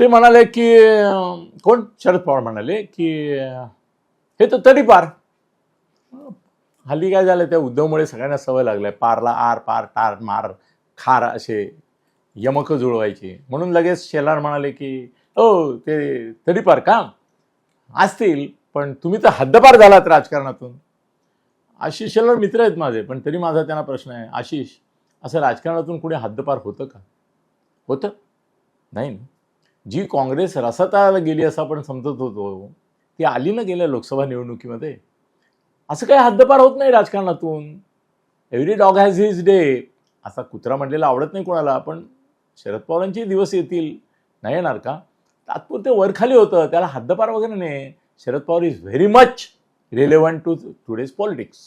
ते म्हणाले की कोण? शरद पवार म्हणाले की हे तर तडीपार हल्ली काय झालं त्या उद्धवमुळे सगळ्यांना सवय लागल्या पारला आर पार टार मार खार असे यमक जुळवायचे. म्हणून लगेच शेलार म्हणाले की ओ ते तडीपार का? असतील पण तुम्ही तर हद्दपार झालात राजकारणातून. आशिष शेलार मित्र आहेत माझे पण तरी माझा त्यांना प्रश्न आहे आशिष असं राजकारणातून कुणी हद्दपार होतं का? होतं. नाही ना. जी काँग्रेस रसाताला गेली असं आपण समजत होतो ती आली ना गेल्या लोकसभा निवडणुकीमध्ये. असं काही हद्दपार होत नाही राजकारणातून. Every dog has his day असा कुत्रा म्हटलेला आवडत नाही कोणाला पण शरद पवारांचे दिवस येतील. नाही येणार का? तात्पुरते वरखाली होतं त्याला हद्दपार वगैरे नाही. Sharad Pawar is very much relevant to today's politics